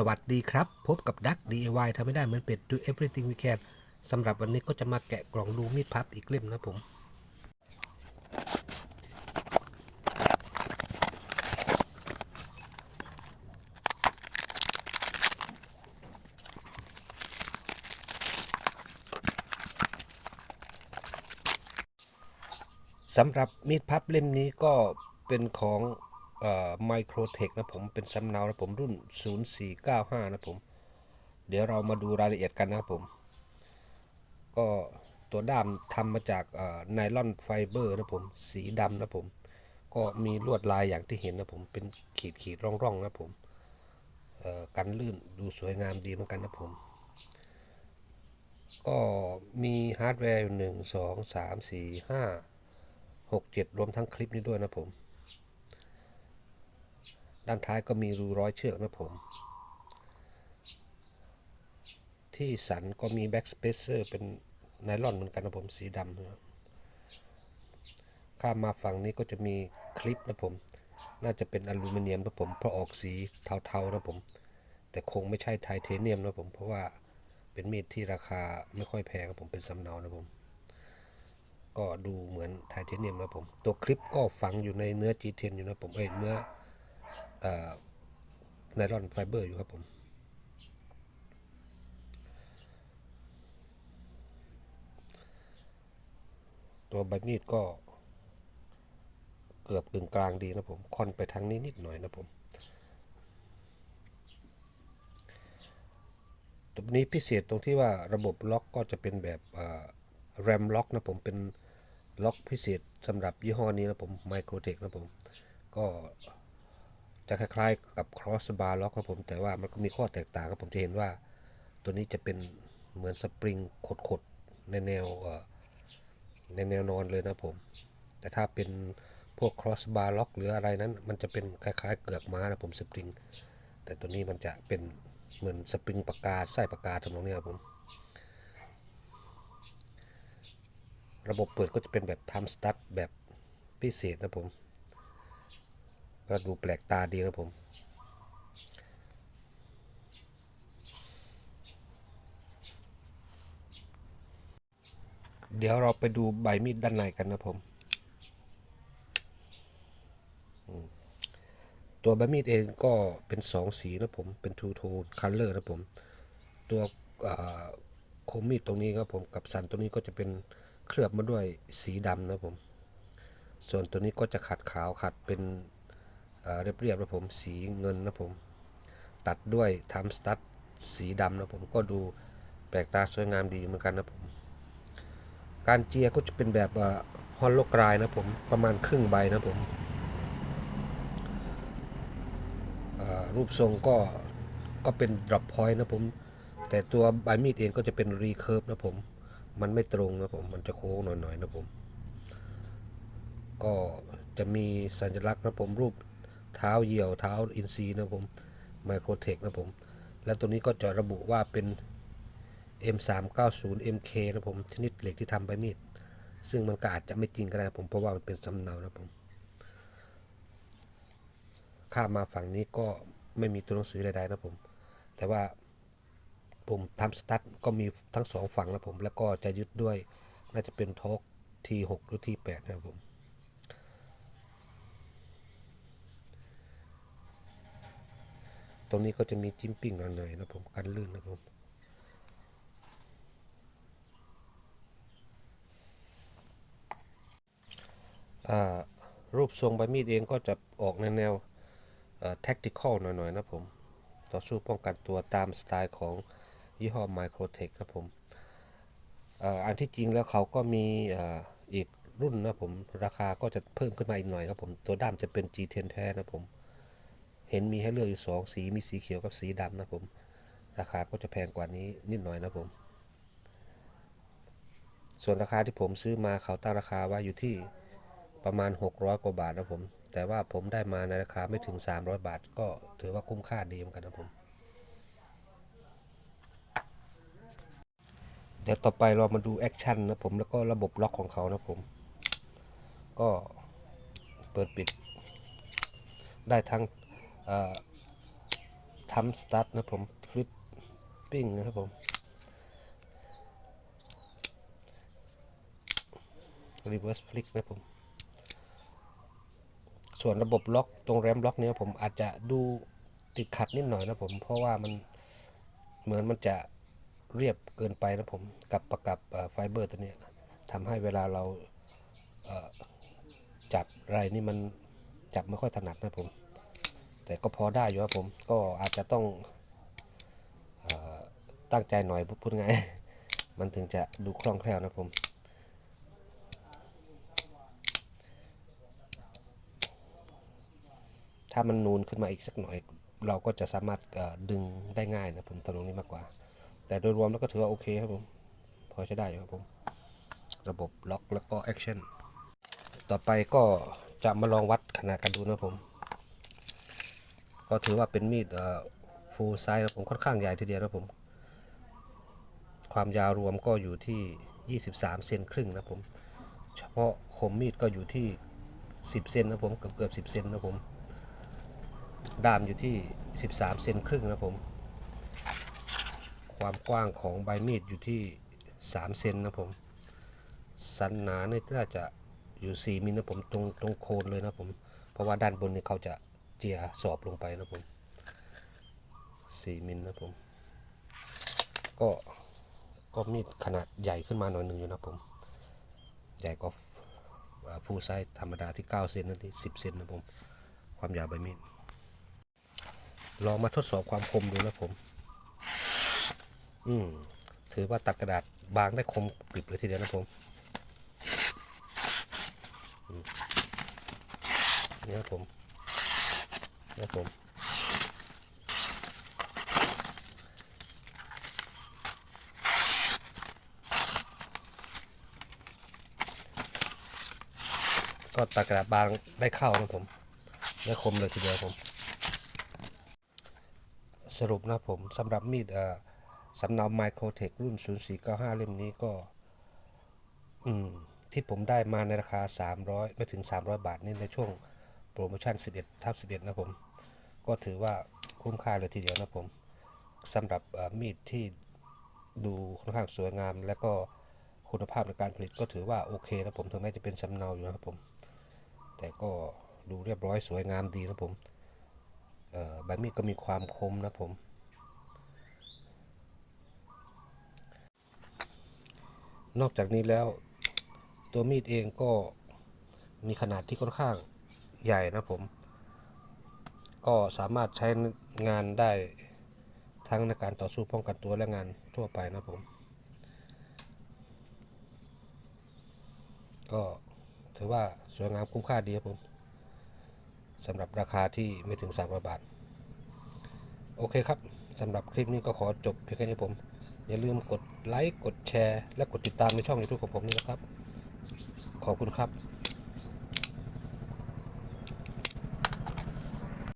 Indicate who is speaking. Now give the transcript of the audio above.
Speaker 1: สวัสดีครับ พบกับดัก DIY ทำไม่ได้เหมือนเป็ด do everything we can สำหรับวันนี้ก็จะมาแกะกล่องดูมีดพับอีกเล่มนะผม สำหรับมีดพับเล่มนี้ก็เป็นของ ไมโครเทคนะผมเป็นสำเนานะผมรุ่น 0495 นะผม เดี๋ยวเรามาดูรายละเอียดกันนะครับผม ก็ตัวด้ามทำมาจากไนลอนไฟเบอร์นะผม สีดำนะผม ก็มีลวดลายอย่างที่เห็นนะผมเป็นขีดขีดร่องร่องๆนะผมกันลื่นดูสวยงามดีเหมือนกันนะผม ก็มีฮาร์ดแวร์อยู่หนึ่งสองสามสี่ห้าหกเจ็ดรวมทั้งคลิปนี้ด้วยนะผม ด้านท้ายก็มีรูร้อยเชือกนะผม ที่สันก็มีแบ็กสเปเซอร์เป็นไนลอนเหมือนกันนะผมสีดำนะข้ามมาฝั่งนี้ก็จะมีคลิปนะผม น่าจะเป็นอลูมิเนียมนะผม เพราะออกสีเทาๆนะผม แต่คงไม่ใช่ไทเทเนียมนะผม เพราะว่าเป็นมีดที่ราคาไม่ค่อยแพงครับผมเป็นสำเนานะผม ก็ดูเหมือนไทเทเนียมนะผม ตัวคลิปก็ฝังอยู่ในเนื้อ G10 อยู่นะผมเอ้ยเนื้อ ไนลอนไฟเบอร์อยู่ครับผม ตัวใบมีดก็เกือบกึ่งกลางดีนะผม ค่อนไปทางนี้นิดหน่อยนะผมตัวนี้พิเศษตรงที่ว่าระบบล็อกก็จะเป็นแบบแรมล็อกนะผมเป็นล็อกพิเศษสำหรับยี่ห้อนี้นะผมไมโครเทคนะผม ก็ จะคล้ายๆ กับ crossbar lock ครับผมแต่ว่ามันก็มีข้อแตกต่างครับผมจะเห็นว่า ตัวนี้จะเป็นเหมือนสปริงขดๆในแนวในแนวนอนเลยนะผม แต่ถ้าเป็นพวก crossbar lock หรืออะไรนั้น มันจะเป็นคล้ายๆ เกือกม้านะผมสปริง แต่ตัวนี้มันจะเป็นเหมือนสปริงปากกาไส้ปากกาทำนองนี้ครับผมระบบเปิดก็จะเป็นแบบทำสตาร์ทแบบพิเศษนะผม ก็ดูแปลกตาดีนะผม เดี๋ยวเราไปดูใบมีดด้านในกันนะผม ตัวใบมีดเองก็เป็นสองสีนะผม เป็นทูโทนคัลเลอร์นะผม ตัวคมมีดตรงนี้ครับผมกับสันตัวนี้ก็จะเป็นเคลือบมาด้วยสีดำนะผม ส่วนตัวนี้ก็จะขัดขาวขัดเป็น เรียบเรียบๆนะผมสีเงินนะผม ตัดด้วยทำสตัดสีดำนะผมก็ดูแปลกตาสวยงามดีเหมือนกันนะผม การเจียก็จะเป็นแบบฮอลโลกรายนะผมประมาณครึ่งใบนะผมรูปทรงก็ก็เป็นดรอปพอยต์นะผม แต่ตัวใบมีดเองก็จะเป็นรีเคิร์ฟนะผม มันไม่ตรงนะผม มันจะโค้งหน่อยๆนะผม ก็จะมีสัญลักษณ์นะผมรูป เท้าเหยี่ยวเท้าอินทรีนะผมไมโครเทคนะผม และตัวนี้ก็จะระบุว่าเป็น M390 MK นะผม ชนิดเหล็กที่ทำใบมีด ซึ่งมันก็อาจจะไม่จริงก็ได้นะผม เพราะว่ามันเป็นสำเนานะผม ข้ามมาฝั่งนี้ก็ไม่มีตัวหนังสือใดๆนะผม แต่ว่าผมทำสตั๊ดก็มีทั้งสองฝั่งนะผม แล้วก็จะยึดด้วย น่าจะเป็นทอร์ก T6 หรือ T8 นะครับผม ตรงนี้ก็จะมีจิ้มปิ้งหน่อยๆนะผมกันลื่นนะผมรูปทรงใบมีดเองก็จะออกในแนว tactical หน่อยๆนะผม ต่อสู้ป้องกันตัวตามสไตล์ของยี่ห้อ Microtech นะผมอ่ออันที่จริงแล้วเขาก็มีอ่ออีกรุ่นนะผม ราคาก็จะเพิ่มขึ้นมาอีกหน่อยครับผม ตัวด้ามจะเป็น G10 แท้นะผม เห็นมีให้เลือกอยู่ 2 สีมีสีเขียวกับสีดำนะผมราคาก็จะแพงกว่านี้นิดหน่อยนะผม ส่วนราคาที่ผมซื้อมาเขาตั้งราคาไว่าอยู่ที่ประมาณ 600 กว่าบาทนะผม แต่ว่าผมได้มาในราคาไม่ถึง 300 บาท ก็ถือว่าคุ้มค่าดีเหมือนกันนะผม เดี๋ยวต่อไปเรามาดูแอคชั่นนะผมแล้วก็ระบบล็อกของเขานะผม ก็เปิดปิดได้ทั้ง ทำสตาร์ทนะผมฟลิปปิ้งนะครับผม reverse flick นะผม ส่วนระบบล็อกตรงแรมล็อกเนี้ยผมอาจจะดูติดขัดนิดหน่อยนะผม เพราะว่ามันเหมือนมันจะเรียบเกินไปนะผมกับประกับไฟเบอร์ตัวเนี้ยทำให้เวลาเราจับอะไรนี่มันจับไม่ค่อยถนัดนะผม แต่ก็พอได้อยู่ครับผม ก็อาจจะต้องอตั้งใจหน่อยพูดไงายมันถึงจะดูคล่องแคล่วนะผมถ้ามันนูนขึ้นมาอีกสักหน่อย เราก็จะสามารถดึงได้ง่ายนะผมตรงนี้มากกว่า แต่โดยรวมแล้วก็ถือว่าโอเคครับผม พอใช้ได้อยู่ครับผม ระบบล็อกแล้วก็แอคชั่น ต่อไปก็จะมาลองวัดขนาดกันดูนะผม ก็ถือว่าเป็นมีดฟูลไซส์นะผมค่อนข้างใหญ่ทีเดียวนะผม ความยาวรวมก็อยู่ที่ 23 เซนครึ่งนะผม เฉพาะคมมีดก็อยู่ที่ 10 เซนนะผมเกือบเกือบ10 เซนนะผม ด้ามอยู่ที่ 13 เซนครึ่งนะผม ความกว้างของใบมีดอยู่ที่ 3 เซนนะผม สันหนาเนี่ยน่าจะอยู่ 4มิลนะผมตรงตรงโคนเลยนะผม เพราะว่าด้านบนเนี่ยเขาจะ เจียสอบลงไปนะผม4มิลนะผม ก็ก็มีดขนาดใหญ่ขึ้นมาหน่อยหนึ่งอยู่นะผม ใหญ่กว่าฟูลไซส์ธรรมดาที่ 9 เซนนั่นที่ 10 เซนนะผม ความยาวใบมีดลองมาทดสอบความคมดูนะผม อืมถือว่าตัดกระดาษบางได้คมกริบเลยทีเดียวนะผมอืมนี่ครับผม นี่ครับผมก็ตัดกระดาบางได้เข้านะผมได้คมเลยทีเดียวผม สรุปนะผมสำหรับมีดสำเนาไมโครเทครุ่น 0495 เล่มนี้ก็ที่ผมได้มาในราคา 300 ไม่ถึง 300 บาทนี่ในช่วง โปรโมชั่น 11ทับ11 นะผม ก็ถือว่าคุ้มค่าเลยทีเดียวนะผมสำหรับมีดที่ดูค่อนข้างสวยงาม และก็คุณภาพในการผลิตก็ถือว่าโอเคนะผมถึงแม้จะเป็นสำเนาอยู่นะครับผม แต่ก็ดูเรียบร้อยสวยงามดีนะผมใบมีดก็มีความคมนะผม นอกจากนี้แล้วตัวมีดเองก็มีขนาดที่ค่อนข้าง ใหญ่นะผม ก็สามารถใช้งานได้ทั้งในการต่อสู้ป้องกันตัวและงานทั่วไปนะผม ก็ถือว่าสวยงามคุ้มค่าดีครับผมสำหรับราคาที่ไม่ถึง300บาท โอเคครับสำหรับคลิปนี้ก็ขอจบเพียงแค่นี้ผม อย่าลืมกดไลค์ กดแชร์ และกดติดตามในช่อง YouTube ของผมด้วยนะครับ ขอบคุณครับ